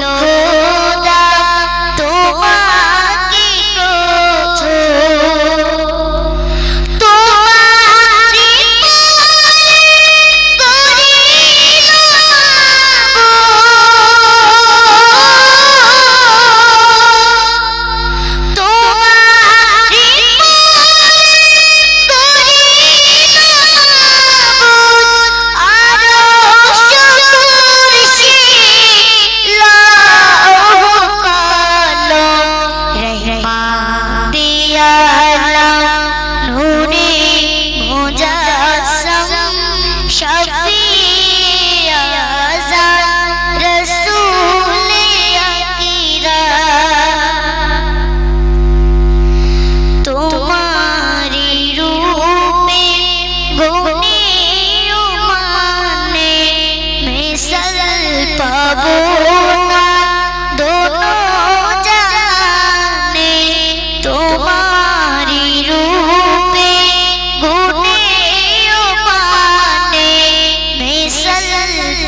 no. India.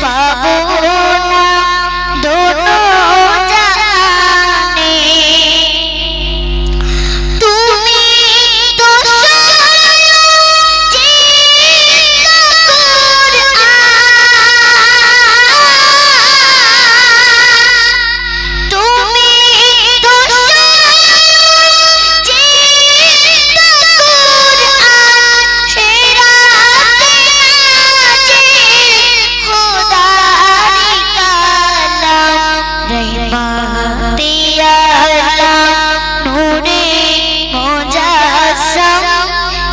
বাবু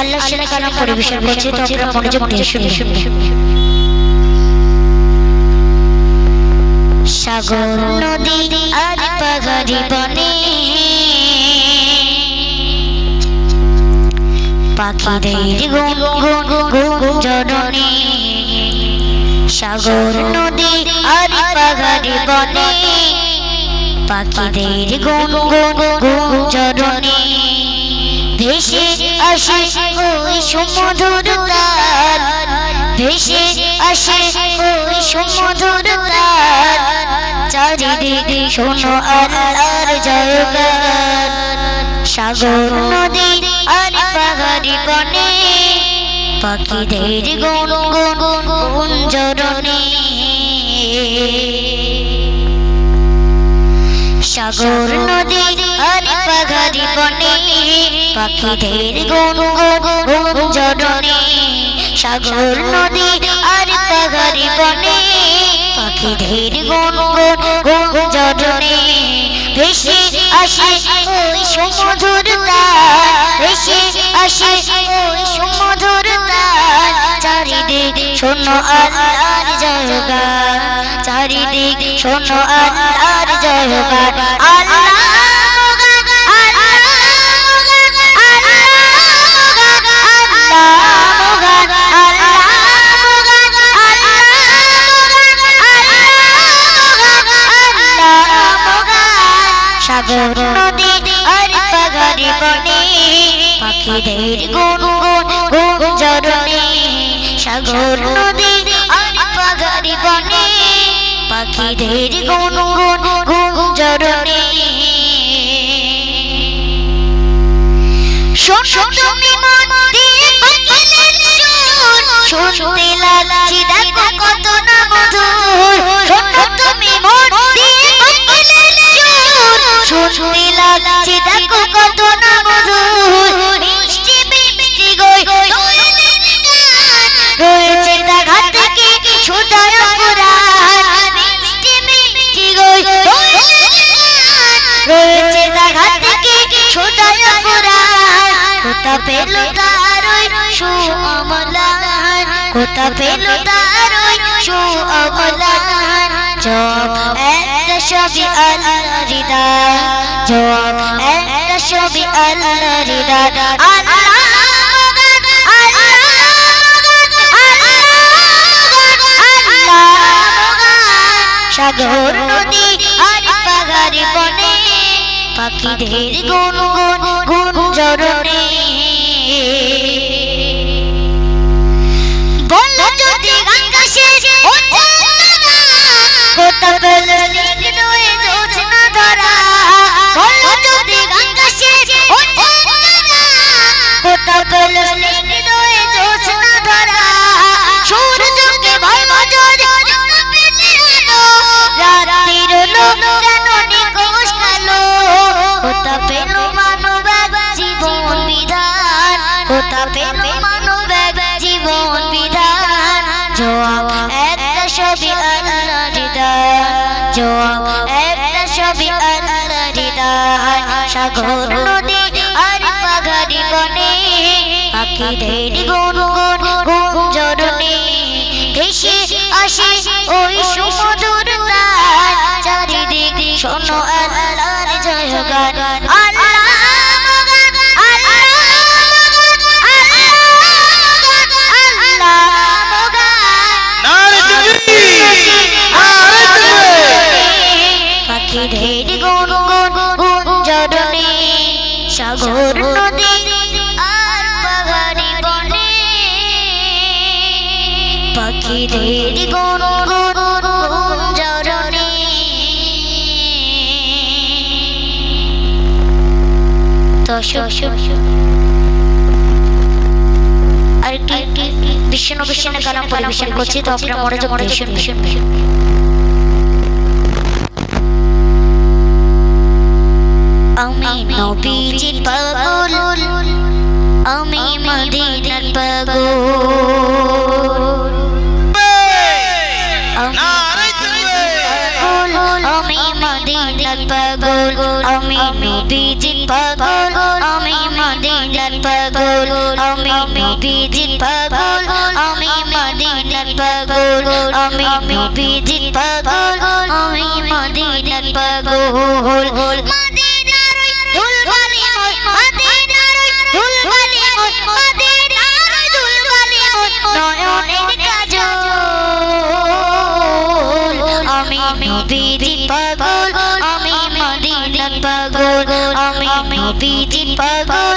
আল্লাহ সালে কালাম পরিবেশন করছে, তো আপনারা মনোযোগ দিয়ে শুনে সাগর নদী আর পাহাড়ি বনে, পাখিদের গুন গুন গুঞ্জরণে সাগর নদী আর পাহাড়ি বনে, পাখিদের গুন গুন গুঞ্জরণে ভেসে আসে ওই সুমধুর তার। ভেসে আসে ওই সুমধুর তার। চারিদিকে শোনো আল্লাহর জয়গান। সাগর, নদী আর পাহাড়ি বনে। পাখিদের গুন গুন গুঞ্জরণে সাগর নদী আর পাহাড়ি বনে পাখিদের গুন গুন জরনে সাগর নদী আর পাহাড়ি বনে পাখিদের গুন গুন জরনে ভেসে আসে ওই সমুদ্র তার ভেসে আসে ওই সমুদ্র তার চারিদিক শোনো আল্লাহর জয়গান। চারিদিক শোনো আল্লাহর জয়গান। আল্লাহ সাগর নদী, আর পাগারি বনে, পাখিদের গুন গুন শোন তুমি মন দিয়ে শুনতে লাগছি দেখো কত না মধুর। সুদয় পুরাণ কোথা পেল তার ওই সুঅমলান কোথা পেল তার ওই জব একটা ছবি জব একটা ছবি আল্লাহ সাগর নদী আর পাহাড়ি বনে পাখিদের গুন গুন সাগর নদী আর পাগারি বনে। পাখিদের গুন গুন গুন জরনে ভেসে আসে ওই সুমধুর তার। চারিদিক শোনো আল্লাহর জয়গান। আল্লাহ আর কি বিষ্ণু বিষ্ণু গান পরিবেশন করছি তো আপনারা মনোযোগ দিয়ে শুনবেন। আমি নবীজির পাগল আমি মদিনার পাগল। আমি মদিনার পাগল আমি নবীজির পাগল। পাগল, আমি নবীজির পাগল, আমি মদিনার পাগল, আমি নবীজির পাগল, আমি মদিনার পাগল। মদিনার ওই ধুলবালি মোর মদিনার ওই ধুলবালি মোর মদিনার ওই ধুলবালি মোর নয়নের কাজল। আমি নবীজি পাগল, আমি মদিনার পাগল, আমি নবীজি পাগল